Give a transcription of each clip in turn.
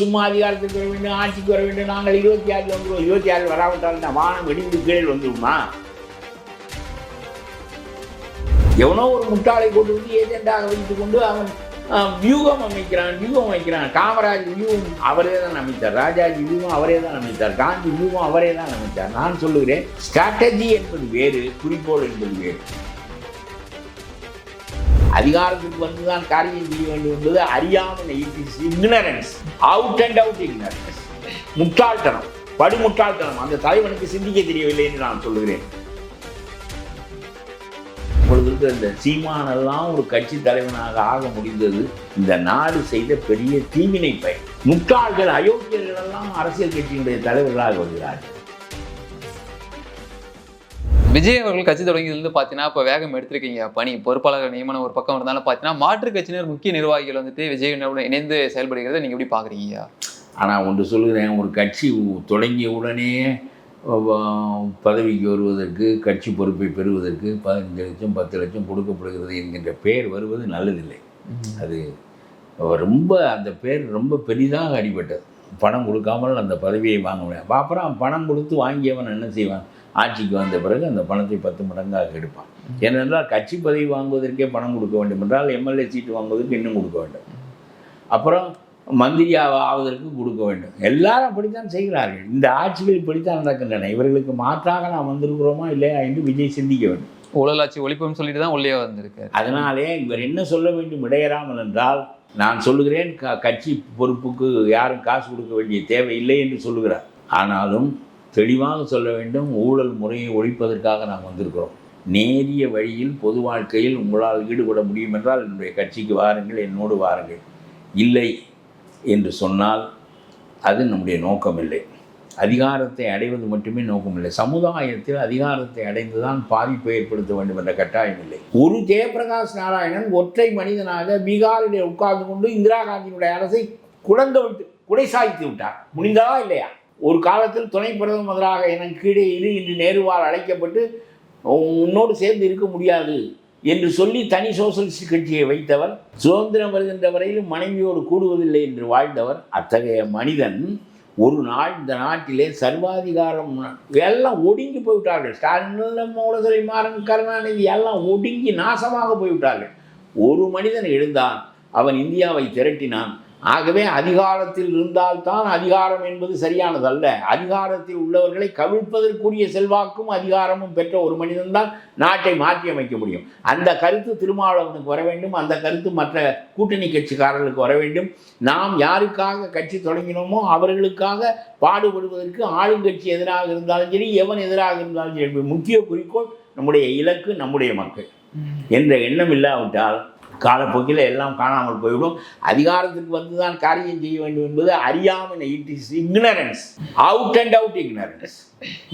சும்மா அதிகாரத்துக்கு வர வேண்டும் ஆட்சிக்கு வர வேண்டும் நாங்கள் இருபத்தி ஆறில் வந்துடுவோம் இருபத்தி ஆறில் வராவிட்டால் இந்த வானம் வெடிந்து கீழே வந்துடுமா எவனோ ஒரு முட்டாளை கொண்டு வந்து ஏஜெண்டாக வைத்துக் கொண்டு அவன் வியூகம் அமைக்கிறான் வியூகம் அமைக்கிறான். காமராஜ் வியூகம் அவரே தான் அமைத்தார். ராஜாஜி வியூகம் அவரே தான் அமைத்தார். காந்தி வியூகம் அவரே தான் அமைத்தார். நான் சொல்லுகிறேன் ஸ்ட்ராட்டஜி என்பது வேறு குறிக்கோள் என்பது வேறு. அதிகாரத்துக்கு வந்துதான் காரியம் செய்ய வேண்டும் என்பது அறியாமல் ignorance out and out ignorance முட்டாள்தனம் படுமுட்டாள்தனம். அந்த தலைவனுக்கு சிந்திக்க தெரியவில்லை என்று நான் சொல்லுகிறேன். இப்பொழுது இருக்கிற இந்த சீமானெல்லாம் ஒரு கட்சி தலைவனாக ஆக முடிந்தது. இந்த நாடு செய்த பெரிய தீவினை பயன். முட்டாள்கள் அயோக்கியர்கள் எல்லாம் அரசியல் கட்சியினுடைய தலைவர்களாக வருகிறார்கள். விஜய் அவர்கள் கட்சி தொடங்கியதுலேருந்து பார்த்தீங்கன்னா இப்போ வேகம் எடுத்திருக்கீங்க. பணி பொறுப்பாளர்கள் நியமனம் ஒரு பக்கம் இருந்தாலும் பார்த்தீங்கன்னா மாற்றுக் கட்சியினர் முக்கிய நிர்வாகிகள் வந்துட்டு விஜயனுடன் இணைந்து செயல்படுகிறத நீங்கள் எப்படி பார்க்குறீங்க? ஆனால் ஒன்று சொல்லுகிறேன். ஒரு கட்சி தொடங்கிய உடனே பதவிக்கு வருவதற்கு கட்சி பொறுப்பை பெறுவதற்கு பதினஞ்சு லட்சம் பத்து லட்சம் கொடுக்கப்படுகிறது என்கின்ற பெயர் வருவது நல்லதில்லை. அது ரொம்ப அந்த பேர் ரொம்ப பெரிதாக அடிபட்டது. பணம் கொடுக்காமல் அந்த பதவியை வாங்க முடியாது. அப்புறம் பணம் கொடுத்து வாங்கியவன் என்ன செய்வான்? ஆட்சிக்கு வந்த பிறகு அந்த பணத்தை பத்து மடங்காக எடுப்பான். ஏனென்றால் கட்சி பதவி வாங்குவதற்கே பணம் கொடுக்க வேண்டும் என்றால் எம்எல்ஏ சீட்டு வாங்குவதற்கு இன்னும் கொடுக்க வேண்டும். அப்புறம் மந்திரி ஆவ- ஆவதற்கு கொடுக்க வேண்டும். எல்லாரும் அப்படித்தான் செய்கிறார்கள். இந்த ஆட்சிகள் இப்படித்தான் நடக்கின்றன. இவர்களுக்கு மாற்றாக நாம் வந்திருக்கிறோமா இல்லையா என்று விஜய் சிந்திக்க வேண்டும். ஊழலாட்சி ஒழிப்புன்னு சொல்லிட்டு தான் உள்ளே வந்திருக்காரு. அதனாலே இவர் என்ன சொல்ல வேண்டும் இடையறாமல் என்றால் நான் சொல்லுகிறேன் க கட்சி பொறுப்புக்கு யாரும் காசு கொடுக்க வேண்டிய தேவை இல்லை என்று சொல்லுகிறார். ஆனாலும் தெளிவாக சொல்ல வேண்டும் ஊழல் முறையை ஒழிப்பதற்காக நாம் வந்திருக்கிறோம். நேரிய வழியில் பொது வாழ்க்கையில் உங்களால் ஈடுபட முடியும் என்றால் என்னுடைய கட்சிக்கு வாருங்கள் என்னோடு வாருங்கள். இல்லை என்று சொன்னால் அது நம்முடைய நோக்கமில்லை. அதிகாரத்தை அடைவது மட்டுமே நோக்கமில்லை. சமுதாயத்தில் அதிகாரத்தை அடைந்துதான் பாதிப்பை ஏற்படுத்த வேண்டும் என்ற கட்டாயம் இல்லை. ஒரு ஜெயபிரகாஷ் நாராயணன் ஒற்றை மனிதனாக பீகாரிலே உட்கார்ந்து கொண்டு இந்திரா காந்தியினுடைய அரசை குழந்த விட்டு குடை சாய்த்து விட்டார். முடிந்ததா இல்லையா? ஒரு காலத்தில் துணை பிரதமராக எனக்கு கீழே இரு இன்று நேருவால் அழைக்கப்பட்டு உன்னோடு சேர்ந்து இருக்க முடியாது என்று சொல்லி தனி சோசலிஸ்ட் கட்சியை வைத்தவர் சுதந்திரம் வருகின்ற வரையிலும் மனைவியோடு கூடுவதில்லை என்று வாழ்ந்தவர் அத்தகைய மனிதன் ஒரு நாள் இந்த நாட்டிலே சர்வாதிகாரம் எல்லாம் ஒடுங்கி போய்விட்டார்கள். ஸ்டாலின் மூலதுரை மாறன் கருணாநிதி எல்லாம் ஒடுங்கி நாசமாக போய்விட்டார்கள். ஒரு மனிதன் எழுந்தான் அவன் இந்தியாவை திரட்டினான். ஆகவே அதிகாரத்தில் இருந்தால்தான் அதிகாரம் என்பது சரியானதல்ல. அதிகாரத்தில் உள்ளவர்களை கவிழ்ப்பதற்குரிய செல்வாக்கும் அதிகாரமும் பெற்ற ஒரு மனிதன்தான் நாட்டை மாற்றி அமைக்க முடியும். அந்த கருத்து திருமாவளவனுக்கு வர வேண்டும். அந்த கருத்து மற்ற கூட்டணி கட்சிக்காரர்களுக்கு வர வேண்டும். நாம் யாருக்காக கட்சி தொடங்கினோமோ அவர்களுக்காக பாடுபடுவதற்கு ஆளுங்கட்சி எதிராக இருந்தாலும் சரி எவன் எதிராக இருந்தாலும் சரி முக்கிய குறிக்கோள் நம்முடைய இலக்கு நம்முடைய மக்கள். என்ற எண்ணம் இல்லாவிட்டால் காலப்போக்கில் எல்லாம் காணாமல் போய்விடும். அதிகாரத்துக்கு வந்து தான் காரியம் செய்ய வேண்டும் என்பது அறியாமல் it is ignorance out and out ignorance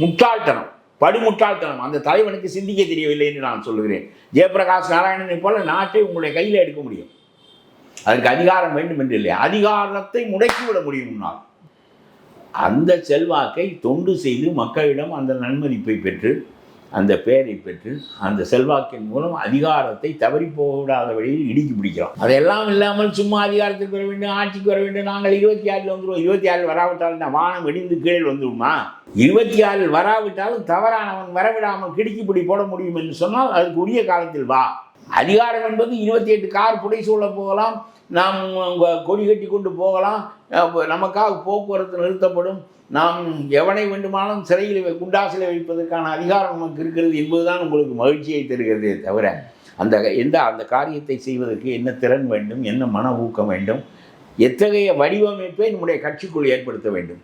முட்டாள்தனம். படுமுட்டாள்தனம். அந்த தலைவனுக்கு சிந்திக்க தெரியவில்லை என்று நான் சொல்லுகிறேன். ஜெயபிரகாஷ் நாராயணனை போல நாட்டை உங்களுடைய கையில் எடுக்க முடியும். அதற்கு அதிகாரம் வேண்டும் என்று இல்லை. அதிகாரத்தை முடக்கிவிட முடியும் உன்னால் அந்த செல்வாக்கை தொண்டு செய்து மக்களிடம் அந்த நன்மதிப்பை பெற்று அந்த பெயரை பெற்று அந்த செல்வாக்கின் மூலம் அதிகாரத்தை தவறி போகாத வழியில் இடுக்கி பிடிக்கிறோம். அதெல்லாம் இல்லாமல் சும்மா அதிகாரத்துக்கு வர வேண்டும் ஆட்சிக்கு வர வேண்டும். நாங்கள் இருபத்தி ஆறில் வந்துடுவோம் இருபத்தி ஆறில் வராவிட்டால் இந்த வானம் வெடிந்து கீழே வந்துடுமா இருபத்தி ஆறில் வராவிட்டாலும் தவறானவன் வரவிடாமல் கிடுக்கி பிடி போட முடியும் என்று சொன்னால் அதுக்கு உரிய காலத்தில் வா. அதிகாரம் என்பது இருபத்தி எட்டு கார் புடை சூழ போகலாம். நாம் கொடி கட்டி கொண்டு போகலாம். நமக்காக போக்குவரத்து நிறுத்தப்படும். நாம் எவனை வேண்டுமானாலும் சிறையில் குண்டாசில வைப்பதற்கான அதிகாரம் நமக்கு இருக்கிறது என்பதுதான் உங்களுக்கு மகிழ்ச்சியை தருகிறதே தவிர அந்த எந்த அந்த காரியத்தை செய்வதற்கு என்ன திறன் வேண்டும் என்ன மன ஊக்கம் வேண்டும் எத்தகைய வடிவமைப்பை நம்முடைய கட்சிக்குள் ஏற்படுத்த வேண்டும்.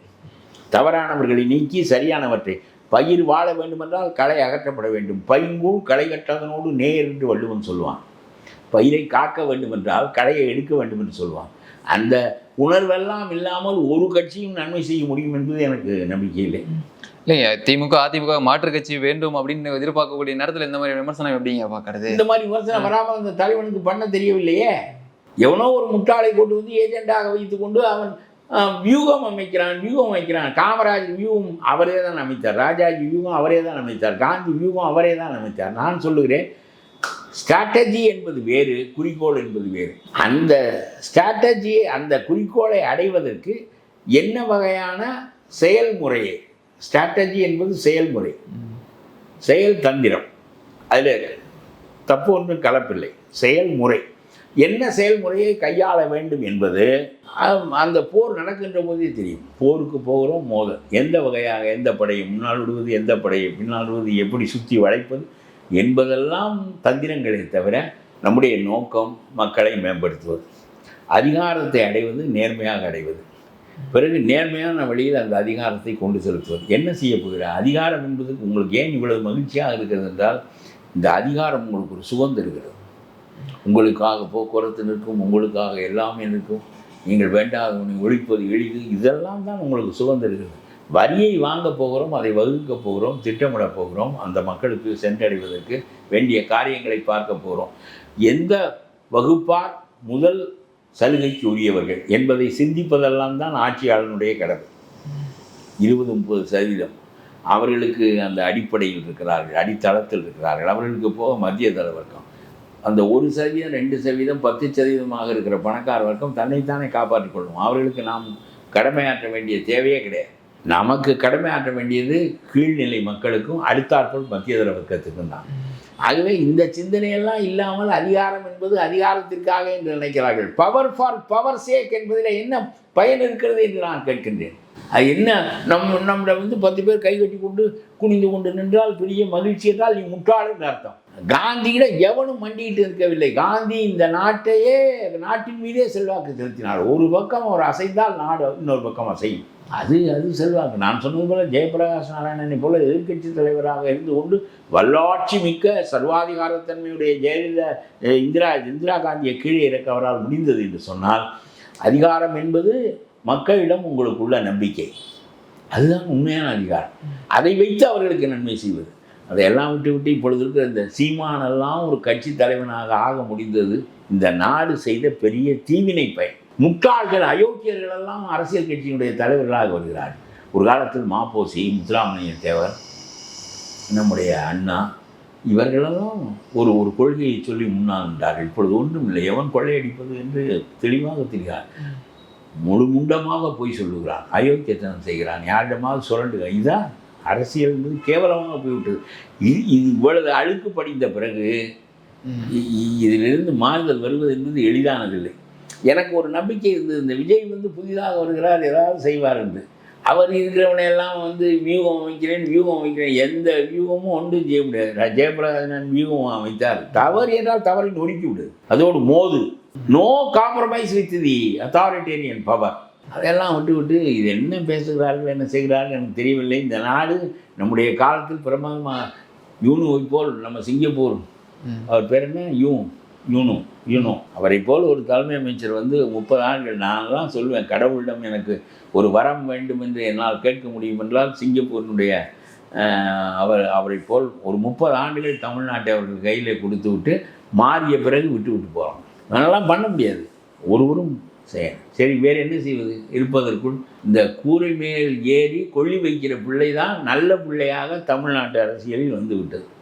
தவறானவர்களை நீக்கி சரியானவற்றை பயிர் வாழ வேண்டுமென்றால் களை அகற்றப்பட வேண்டும். பைங்கூழ் களை கட்டாதனோடு நேர் என்று வள்ளுவன் சொல்லுவான். பயிரை காக்க வேண்டுமென்றால் களையை எடுக்க வேண்டும் என்று சொல்லுவான் அந்த உணர்வெல்லாம் இல்லாமல் ஒரு கட்சியும் நன்மை செய்ய முடியும் என்பது எனக்கு நம்பிக்கை இல்லை. இல்லைங்க திமுக அதிமுக மாற்றுக் கட்சி வேண்டும் அப்படின்னு எதிர்பார்க்கக்கூடிய நேரத்தில் இந்த மாதிரி விமர்சனம் எப்படிங்க பார்க்கறது? இந்த மாதிரி விமர்சனம் வராமல் அந்த தலைவனுக்கு பண்ண தெரியவில்லையே? எவனோ ஒரு முட்டாளை கொண்டு வந்து ஏஜெண்டாக வைத்துக் கொண்டு அவன் வியூகம் அமைக்கிறான் வியூகம் அமைக்கிறான் காமராஜ் வியூகம் அவரே தான் அமைத்தார். ராஜாஜி வியூகம் அவரே தான் அமைத்தார். காந்தி வியூகம் அவரே தான் அமைத்தார். நான் சொல்லுகிறேன் ஸ்ட்ராட்டஜி என்பது வேறு குறிக்கோள் என்பது வேறு. அந்த ஸ்ட்ராட்டஜியை அந்த குறிக்கோளை அடைவதற்கு என்ன வகையான செயல்முறையை? ஸ்ட்ராட்டஜி என்பது செயல்முறை. செயல் தந்திரம். அதில் தப்பு ஒன்றும் கலப்பில்லை. செயல்முறை. என்ன செயல்முறையை கையாள வேண்டும் என்பது அந்த போர் நடக்கின்ற போதே தெரியும். போருக்கு போகிறோம் மோதல். எந்த வகையாக எந்த படையை முன்னால் விடுவது எந்த படையை பின்னால் விடுவது எப்படி சுற்றி வளைப்பது என்பதெல்லாம் தந்திரங்களே தவிர நம்முடைய நோக்கம் மக்களை மேம்படுத்துவது. அதிகாரத்தை அடைவது நேர்மையாக அடைவது. பிறகு நேர்மையான வழியில் அந்த அதிகாரத்தை கொண்டு செலுத்துவது. என்ன செய்ய போகிறார் அதிகாரம் என்பதுக்கு உங்களுக்கு ஏன் இவ்வளவு மகிழ்ச்சியாக இருக்கிறது என்றால் இந்த அதிகாரம் உங்களுக்கு ஒரு சுகம் தருகிறது. உங்களுக்காக போக்குவரத்து நிற்கும் உங்களுக்காக எல்லாமே நிற்கும். நீங்கள் வேண்டாதவனை ஒழிப்பது எளிது. இதெல்லாம் தான் உங்களுக்கு சுகம் தருகிறது. வரியை வாங்க போகிறோம் அதை வகுக்க போகிறோம் திட்டமிட போகிறோம் அந்த மக்களுக்கு சென்றடைவதற்கு வேண்டிய காரியங்களை பார்க்க போகிறோம். எந்த வகுப்பார் முதல் சலுகைக்கு உரியவர்கள் என்பதை சிந்திப்பதெல்லாம் தான் ஆட்சியாளனுடைய கடமை. இருபது முப்பது சதவீதம். அவர்களுக்கு அந்த அடிப்படையில் இருக்கிறார்கள் அடித்தளத்தில் இருக்கிறார்கள். அவர்களுக்கு போக மத்திய தர வர்க்கம். அந்த ஒரு சதவீதம் ரெண்டு சதவீதம் பத்து சதவீதமாக இருக்கிற பணக்கார வர்க்கம் தன்னைத்தானே காப்பாற்றிக் கொள்ளும். அவர்களுக்கு நாம் கடமையாற்ற வேண்டிய தேவையே கிடையாது. நமக்கு கடமையாற்ற வேண்டியது கீழ்நிலை மக்களுக்கும் அடுத்தாற்போல் மத்தியதர வர்க்கத்துக்கும் தான். ஆகவே இந்த சிந்தனையெல்லாம் இல்லாமல் அதிகாரம் என்பது அதிகாரத்திற்காக என்று நினைக்கிறார்கள். பவர் ஃபார் பவர் சேக் என்பதில் என்ன பயன் இருக்கிறது என்று நான் கேட்கின்றேன். அது என்ன? நம் நம்மளை வந்து பத்து பேர் கை கட்டி கொண்டு குனிந்து கொண்டு நின்றால் பெரிய மகிழ்ச்சி என்றால் நீ முட்டாள் அர்த்தம். காந்தியிடம் எவனும் மண்டிகிட்டு இருக்கவில்லை. காந்தி இந்த நாட்டையே நாட்டின் மீதே செல்வாக்கு செலுத்தினார். ஒரு பக்கம் அவர் அசைந்தால் நாடு இன்னொரு பக்கம் அசையும். அது அது செல்வாக்கு. நான் சொன்னது போல ஜெயபிரகாஷ் நாராயணனை போல எதிர்க்கட்சி தலைவராக இருந்து கொண்டு வல்லாட்சி மிக்க சர்வாதிகாரத்தன்மையுடைய ஜெயலலிதா இந்திரா இந்திரா காந்தியை கீழே இறக்க அவரால் முடிந்தது என்று சொன்னால் அதிகாரம் என்பது மக்களிடம் உங்களுக்குள்ள நம்பிக்கை. அதுதான் உண்மையான அதிகாரம். அதை வைத்து அவர்களுக்கு நன்மை செய்வது. அதையெல்லாம் விட்டு விட்டு இப்பொழுது இருக்கிற இந்த சீமானெல்லாம் ஒரு கட்சி தலைவனாக ஆக முடிந்தது. இந்த நாடு செய்த பெரிய தீவினை பயன். முட்டாள்கள் அயோக்கியர்களெல்லாம் அரசியல் கட்சியினுடைய தலைவர்களாக வருகிறார்கள். ஒரு காலத்தில் மாப்போசி முத்துராமலிங்க தேவர் நம்முடைய அண்ணா இவர்களெல்லாம் ஒரு ஒரு கொள்கையை சொல்லி முன்னால் இப்பொழுது ஒன்றும் இல்லை. எவன் கொள்ளையடிப்பது என்று தெளிவாக தெரிகிறார் முழு முண்டமாக போய் சொல்லுகிறான். அயோக்கியத்தனம் செய்கிறான். யாரிடமாவது சுரண்டுகிறான். இதான் அரசியல் என்பது கேவலமாக போய்விட்டது. இது இது இவ்வளவு அழுக்கு படிந்த பிறகு இதிலிருந்து மாறுதல் வருவது என்பது எளிதானதில்லை. எனக்கு ஒரு நம்பிக்கை இருந்தது. இந்த விஜய் வந்து புதிதாக வருகிறார் ஏதாவது செய்வார் என்று. அவர் இருக்கிறவனை எல்லாம் வந்து வியூகம் அமைக்கிறேன் வியூகம் அமைக்கிறேன். எந்த வியூகமும் ஒன்றும் செய்ய முடியாது. ஜெயபிரகாசன் வியூகம் அமைத்தார். தவறு என்றால் தவறை நொறுக்கி விடு. அதோடு மோது. No compromise with the authoritarian power அதெல்லாம் விட்டு விட்டு இது என்ன பேசுகிறார்கள் என்ன செய்கிறார்கள் எனக்கு தெரியவில்லை. இந்த நாடு நம்முடைய காலத்தில் பிரமாதமாக யூனுவை போல் நம்ம சிங்கப்பூர். அவர் பேர் என்ன? யூ யூனு யூனோ. அவரை போல் ஒரு தலைமை அமைச்சர் வந்து முப்பது ஆண்டுகள். நான்லாம் சொல்லுவேன் கடவுளிடம் எனக்கு ஒரு வரம் வேண்டும் என்று என்னால் கேட்க முடியும் என்றால் சிங்கப்பூரினுடைய அவர் அவரை போல் ஒரு முப்பது ஆண்டுகள் தமிழ்நாட்டை அவர்கள் கையில் கொடுத்து விட்டு மாறிய பிறகு விட்டு விட்டு போகிறோம் அதெல்லாம் பண்ண முடியாது. ஒருவரும் செய்யணும் சரி வேறு என்ன செய்வது? இருப்பதற்குள் இந்த கூரை மேல் ஏறி கொள்ளி வைக்கிற பிள்ளை தான் நல்ல பிள்ளையாக தமிழ்நாட்டு அரசியலில் வந்துவிட்டது